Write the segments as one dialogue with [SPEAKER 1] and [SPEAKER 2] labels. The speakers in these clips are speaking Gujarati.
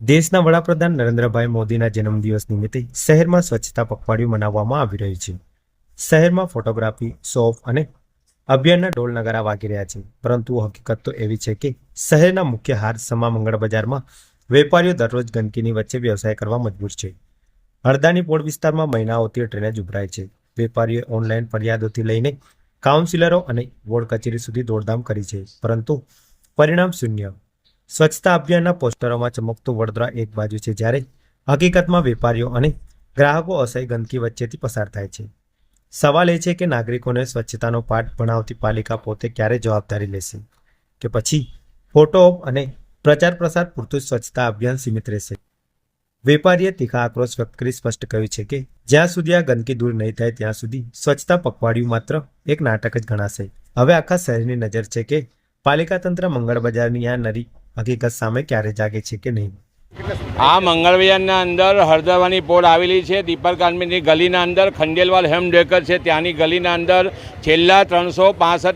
[SPEAKER 1] દેશના વડાપ્રધાન નરેન્દ્રભાઈ મોદીના જન્મદિવસ નિમિત્તે શહેરમાં સ્વચ્છતા પખવાડિયું મનાવવામાં આવી રહ્યું છે. શહેરમાં ફોટોગ્રાફી, શોપ અને અભિયાનના ઢોલ નગારા વાગી રહ્યા છે. પરંતુ હકીકત તો એવી છે કે શહેરના મુખ્ય હાર સમા મંગળ બજારમાં વેપારીઓ દરરોજ ગંદકીની વચ્ચે વ્યવસાય કરવા મજબૂર છે. હળદાની પોળ વિસ્તારમાં મહિનાઓથી ટ્રેનેજ ઉભરાય છે. વેપારીઓએ ઓનલાઈન ફરિયાદોથી લઈને કાઉન્સિલરો અને વોર્ડ કચેરી સુધી દોડધામ કરી છે. પરંતુ પરિણામ શૂન્ય સ્વચ્છતા અભિયાનના પોસ્ટરોમાં ચમકતું વડોદરા એક બાજુ છે જ્યારે હકીકતમાં વેપારીઓ અને ગ્રાહકો અસહ્ય ગંદકી વચ્ચેથી પસાર થાય છે. સવાલ એ છે કે નાગરિકોને સ્વચ્છતાનો પાઠ ભણાવતી પાલિકા પોતે ક્યારે જવાબદારી લેશે? કે પછી ફોટો અને પ્રચાર પ્રસાર પૂરતું સ્વચ્છતા અભિયાન સીમિત રહેશે? વેપારીએ તીખા આક્રોશ વ્યક્ત કરી સ્પષ્ટ કહ્યું છે કે જ્યાં સુધી આ ગંદકી દૂર નહીં થાય ત્યાં સુધી સ્વચ્છતા પખવાડિયું માત્ર એક નાટક જ ગણાશે. હવે આખા શહેરની નજર છે કે પાલિકા તંત્ર મંગળ બજારની આ નરી હકીકત સામે ક્યારે જાગે છે કે નહીં?
[SPEAKER 2] આ મંગળબજારના અંદર હળદરવાની પોળ આવેલી છે દીપક ગાર્મેન્ટની ગલીના અંદર, ખંડેલવાલ હેમ ડેકર છે, ત્યાંની ગલીના અંદર છેલ્લા ત્રણસો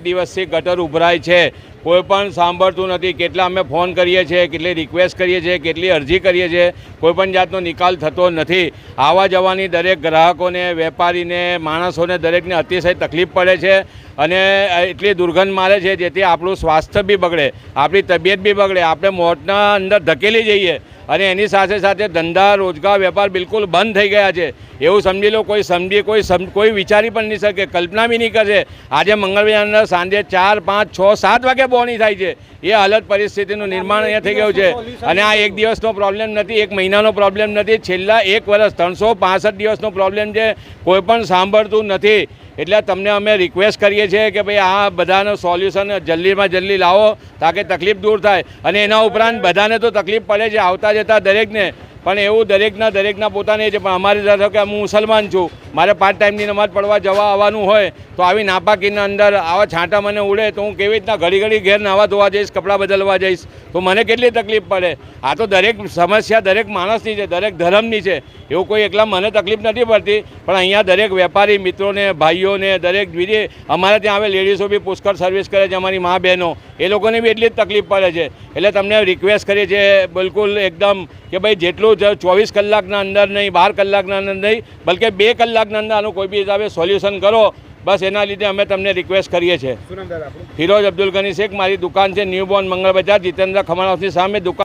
[SPEAKER 2] દિવસથી ગટર ઉભરાય છે. કોઈ પણ સાંભળતું નથી. કેટલા અમે ફોન કરીએ છીએ, કેટલી રિક્વેસ્ટ કરીએ છીએ, કેટલી અરજી કરીએ છીએ કોઈ પણ જાતનો નિકાલ થતો નથી. આવવા જવાની દરેક ગ્રાહકોને, વેપારીને, માણસોને, દરેકને અતિશય તકલીફ પડે છે અને એટલી દુર્ગંધ મારે છે જેથી આપણું સ્વાસ્થ્ય બી બગડે, આપણી તબિયત બી બગડે. આપણે મોતના અંદર ધકેલી જઈએ. અને એની સાથે સાથે ધંધા, રોજગાર, વેપાર બિલકુલ બંધ થઈ ગયા છે. એવું સમજી લો, કોઈ સમજી, કોઈ કોઈ વિચારી પણ નહીં શકે. કલ્પના બી નહીં કરશે. આજે મંગળવાર અંદર સાંજે ચાર, પાંચ, છ, સાત વાગે બોની થાય છે. એ હાલત પરિસ્થિતિનું નિર્માણ અહીંયા થઈ ગયું છે. અને આ એક દિવસનો પ્રોબ્લેમ નથી, એક મહિનાનો પ્રોબ્લેમ નથી. છેલ્લા એક વર્ષ, ત્રણસો દિવસનો પ્રોબ્લેમ છે. કોઈ પણ સાંભળતું નથી. એટલે તમને અમે રિક્વેસ્ટ કરીએ છીએ કે ભાઈ આ બધાનું સોલ્યુશન જલ્દીમાં જલ્દી લાવો, તાકે તકલીફ દૂર થાય. અને એના ઉપરાંત બધાને તો તકલીફ પડે છે, આવતા જતા દરેકને. પણ એવું દરેકના દરેકના પોતાને છે પણ અમારે ધારો કે હું મુસલમાન છું, મારે પાંચ ટાઈમની નમાઝ પડવા જવા આવવાનું હોય, તો આવી નાપાકીના અંદર આવા છાંટા મને ઉડે તો હું કેવી રીતના ઘડી ઘડી ઘેર નાવા ધોવા જઈશ, કપડાં બદલવા જઈશ? તો મને કેટલી તકલીફ પડે? આ તો દરેક સમસ્યા દરેક માણસની છે, દરેક ધર્મની છે. એવું કોઈ એકલા મને તકલીફ નથી પડતી, પણ અહીંયા દરેક વેપારી મિત્રોને, ભાઈઓને, દરેક બીજે અમારે ત્યાં આવે લેડીઝો બી પુષ્કળ સર્વિસ કરે છે, અમારી મા બહેનો. એ લોકોને બી એટલી જ તકલીફ પડે છે. એટલે તમને રિક્વેસ્ટ કરીએ છીએ બિલકુલ એકદમ કે ભાઈ જેટલું ચોવીસ કલાકના અંદર નહીં બાર કલાકના અંદર નહીં બલકે બે કલાકના અંદર આનું કોઈ બી હિસાબે સોલ્યુશન કરો. બસ એના લીધે અમે તમને રિક્વેસ્ટ કરીએ છીએ. ફિરોજ અબ્દુલ ગની શેખ મારી દુકાન છે ન્યૂ બોર્ન મંગળ બજાર જીતેન્દ્ર ખમણ હાઉસની સામે દુકાન